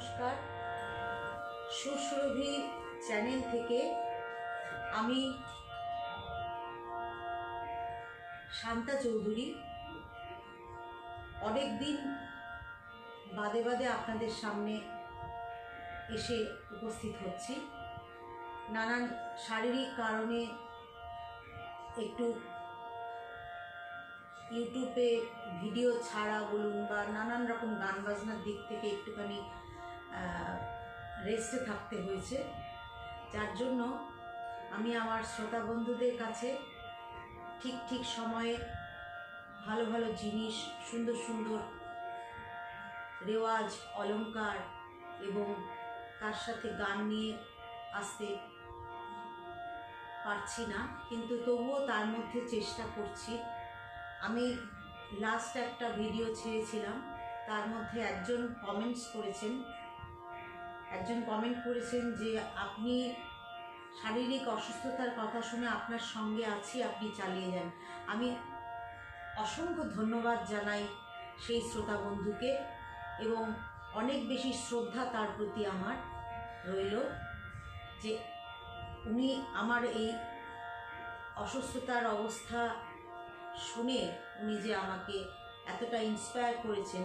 নমস্কার। সুসুরভি চ্যানেল থেকে আমি শান্তা চৌধুরী। অনেক দিন বাদে বাদে আপনাদের সামনে এসে উপস্থিত হচ্ছি। নানান শারীরিক কারণে একটু ইউটিউবে ভিডিও ছাড়া বলুন বা নানান রকম গান বাজনার দিক থেকে একটুখানি রেস্টে থাকতে হয়েছে। যার জন্য আমি আমার শ্রোতা বন্ধুদের কাছে ঠিক ঠিক সময়ে ভালো ভালো জিনিস, সুন্দর সুন্দর রেওয়াজ, অলংকার এবং তার সাথে গান নিয়ে আসতে পারছি না, কিন্তু তবুও তার মধ্যে চেষ্টা করছি। আমি লাস্ট একটা ভিডিও ছেড়েছিলাম, তার মধ্যে একজন কমেন্টস করেছেন একজন কমেন্ট করেছেন যে, আপনি শারীরিক অসুস্থতার কথা শুনে আপনার সঙ্গে আছি, আপনি চালিয়ে যান। আমি অসংখ্য ধন্যবাদ জানাই সেই শ্রোতা বন্ধুকে এবং অনেক বেশি শ্রদ্ধা তার প্রতি আমার রইল যে উনি আমার এই অসুস্থতার অবস্থা শুনে উনি যে আমাকে এতটা ইন্সপায়ার করেছেন।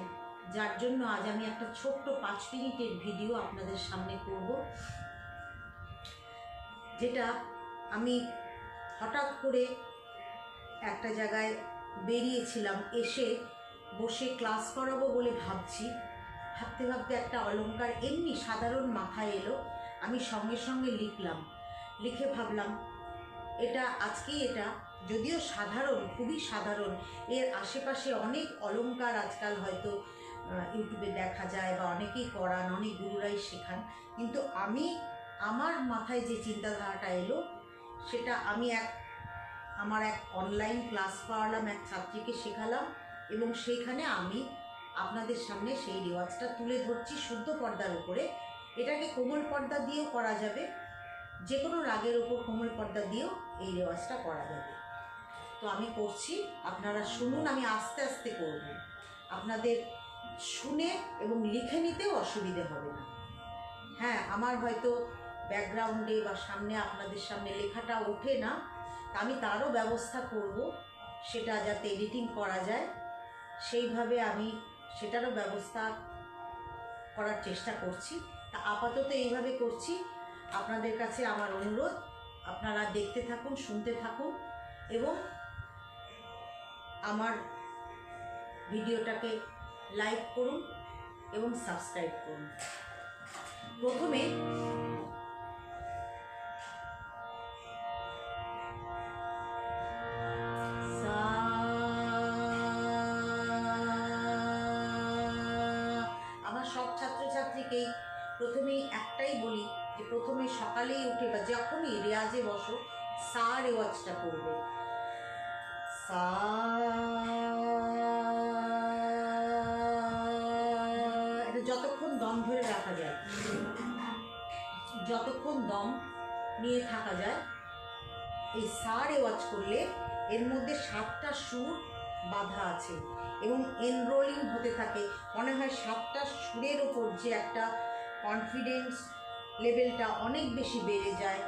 যার জন্য আজ আমি একটা ছোট্ট পাঁচ মিনিটের ভিডিও আপনাদের সামনে করব। যেটা আমি হঠাৎ করে একটা জায়গায় বেরিয়েছিলাম, এসে বসে ক্লাস করাবো বলে ভাবছি। ভাবতে ভাবতে একটা অলঙ্কার এমনি সাধারণ মাথায় এলো। আমি সঙ্গে সঙ্গে লিখলাম। লিখে ভাবলাম, এটা আজকেই এটা। যদিও সাধারণ, খুবই সাধারণ। এর আশেপাশে অনেক অলঙ্কার আজকাল হয়তো ইউটিউবে দেখা যায় বা অনেকেই করান, অনেক গুরুরাই শেখান। কিন্তু আমি, আমার মাথায় যে চিন্তাধারাটা এলো, সেটা আমি এক, আমার এক অনলাইন ক্লাস করালাম এক ছাত্রীকে শেখালাম এবং সেইখানে আমি আপনাদের সামনে সেই রেওয়াজটা তুলে ধরছি শুদ্ধ পর্দার উপরে। এটাকে কোমল পর্দা দিয়েও করা যাবে যে কোনো রাগের ওপর কোমল পর্দা দিয়েও এই রেওয়াজটা করা যাবে। তো আমি করছি, আপনারা শুনুন, আমি আস্তে আস্তে করব। আপনাদের শুনে এবং লিখে নিতেও অসুবিধে হবে না। হ্যাঁ আমার হয়তো ব্যাকগ্রাউন্ডে বা সামনে আপনাদের সামনে লেখাটা ওঠে না, তা আমি তারও ব্যবস্থা করব, সেটা যাতে এডিটিং করা যায়। সেইভাবে আমি সেটারও ব্যবস্থা করার চেষ্টা করছি। তা আপাতত এইভাবে করছি। আপনাদের কাছে আমার অনুরোধ, আপনারা দেখতে থাকুন, শুনতে থাকুন এবং আমার ভিডিওটাকে লাইক করুন এবং সাবস্ক্রাইব করুন। প্রথমে আমার সব ছাত্রছাত্রীকেই প্রথমেই একটাই বলি যে প্রথমে সকালেই উঠে বা যখনই রেয়াজে বসো, সা রেওয়াজটা করবে। সা রাখা যায়। যতক্ষণ দম নিয়ে থাকা যায়, এই সা রেওয়াজ করলে এর মধ্যে সাতটা সুর বাধা আছে এবং এনরোলিং হতে থাকে। মনে হয় সাতটা সুরের ওপর যে একটা কনফিডেন্স লেভেলটা অনেক বেশি বেড়ে যায়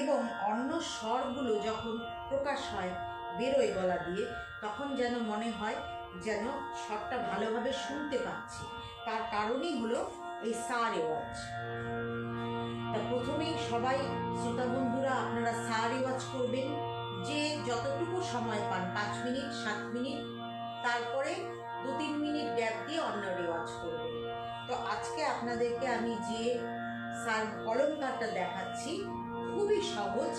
এবং অন্য স্বরগুলো যখন প্রকাশ হয় বেরোয় গলা দিয়ে, তখন যেন মনে হয় যেন স্বরটা ভালোভাবে শুনতে পাচ্ছি। তার কারণই হলো এই সা রেওয়াজ তা প্রথমেই সবাই শ্রোতা বন্ধুরা, আপনারা সা রেওয়াজ করবেন। যে যতটুকু সময় পান, পাঁচ মিনিট, সাত মিনিট, তারপরে দু তিন মিনিট গ্যাপ দিয়ে অন্য রেওয়াজ করবেন। তো আজকে আপনাদেরকে আমি যে সার অলঙ্কারটা দেখাচ্ছি, খুবই সহজ।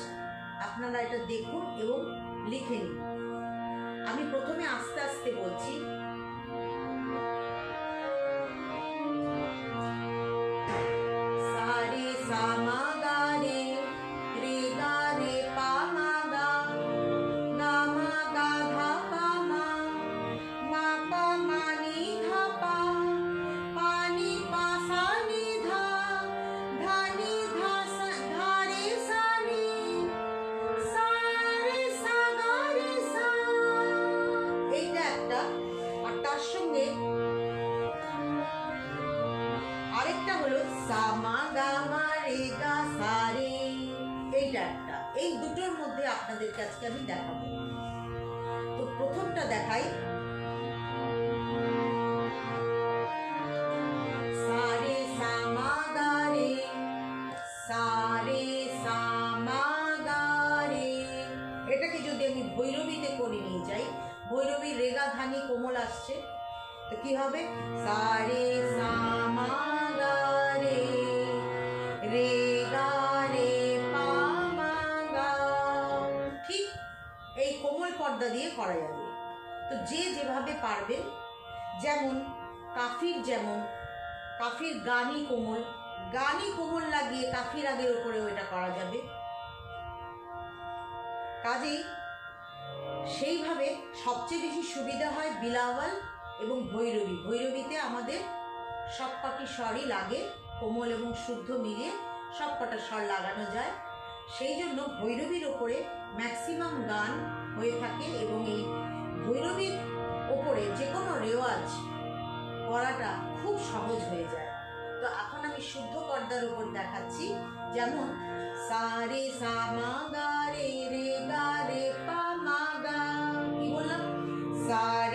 আপনারা এটা দেখুন এবং লিখে নিন। আমি প্রথমে আস্তে আস্তে বলছি দেখাই সারে সামা দারে সারে সামা দারে এটাকে যদি আমি ভৈরবীতে করে নিয়ে যাই ভৈরবী রেগা ধানি কোমল আসছে, তো কি হবে? সারে সামা দারে রে গা রে পা মা গা ঠিক এই কোমল পর্দা দিয়ে করা যাবে। তো যে যেভাবে পারবেন যেমন কাফির যেমন, কাফির গানি কোমল গানি কোমল লাগিয়ে কাফির আগের ওপরেও এটা করা যাবে। কাজেই সেইভাবে সবচেয়ে বেশি সুবিধা হয় বিলাওয়াল এবং ভৈরবী। ভৈরবীতে আমাদের সব কটি স্বরই লাগে, কোমল এবং শুদ্ধ মিলিয়ে সব কটা স্বর লাগানো যায়। সেই জন্য ভৈরবীর ওপরে ম্যাক্সিমাম গান হয়ে থাকে এবং এই ভৈরবীর ওপরে যে কোনো রেওয়াজ করাটা খুব সহজ হয়ে যায়। তো এখন আমি শুদ্ধ পর্দার ওপর দেখাচ্ছি। যেমন সারে সামা গা রে রে গা রে পা মা গা। কি বললাম? সারে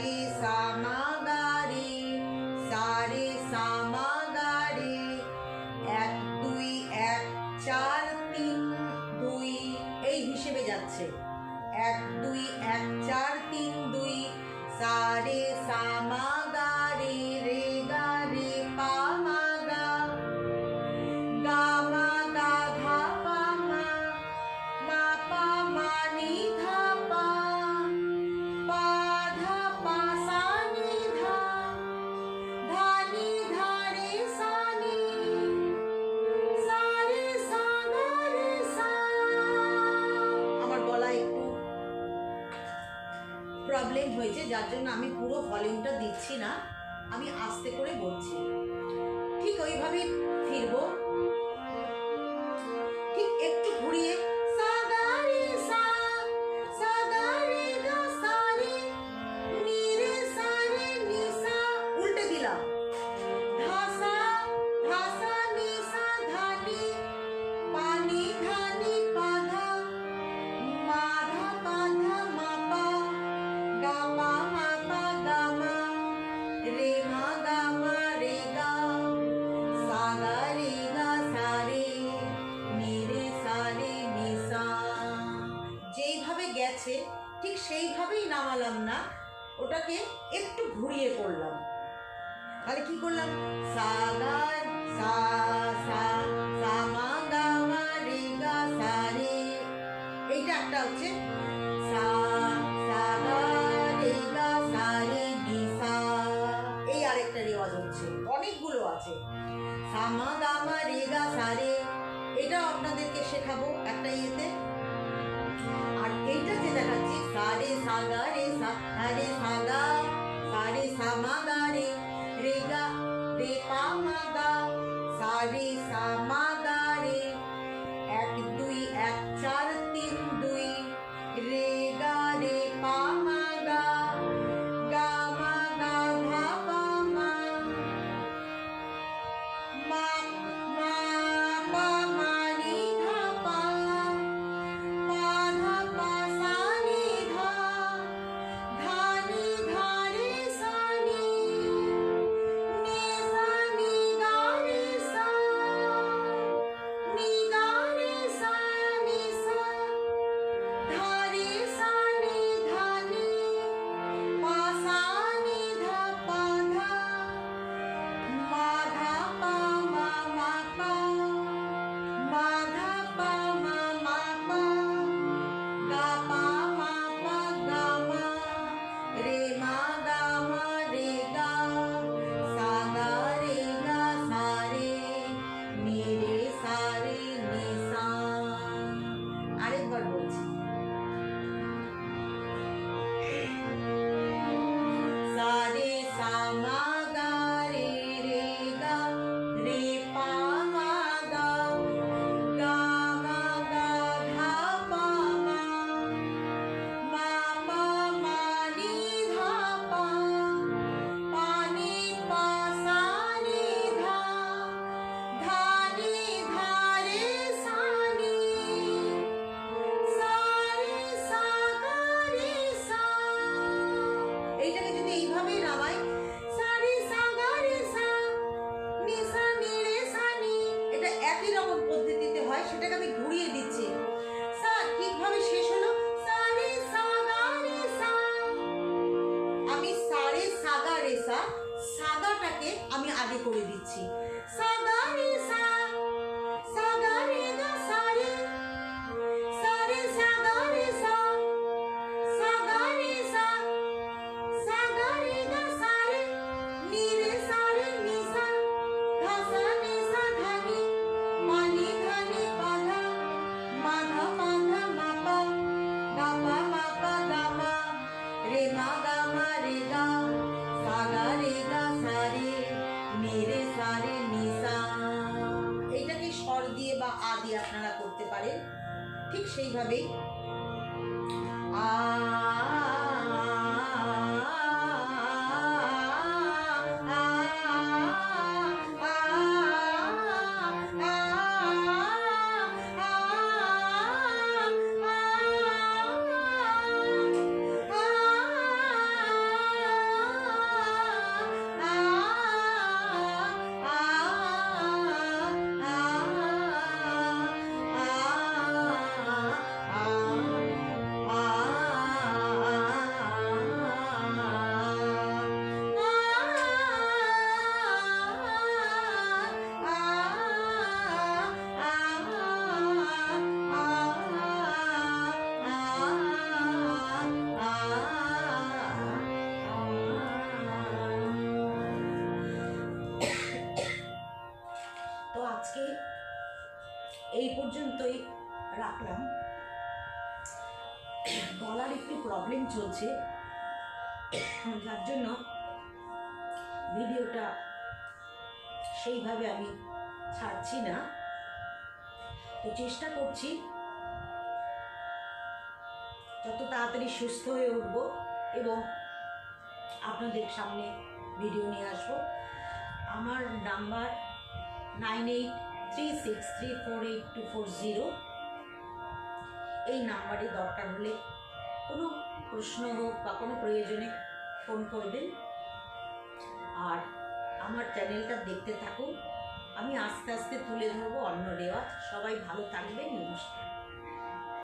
আমি পুরো ভলিউমটা দিচ্ছি না আমি আস্তে করে বলছি। acabou 一。এই পর্যন্তই রাখলাম। গলার একটু প্রবলেম চলছে। যার জন্য ভিডিওটা সেইভাবে আমি ছাড়ছি না। তো চেষ্টা করছি যত তাড়াতাড়ি সুস্থ হয়ে উঠব এবং আপনাদের সামনে ভিডিও নিয়ে আসব। আমার number nine eight three six three four eight two four zero এই নাম্বারে দরকার হলে কোনো প্রশ্ন হোক বা কোনো প্রয়োজনে ফোন করবেন আর আমার চ্যানেলটা দেখতে থাকুন আমি আস্তে আস্তে তুলে ধরবো অন্য রেওয়াজ সবাই ভালো থাকবে নমস্কার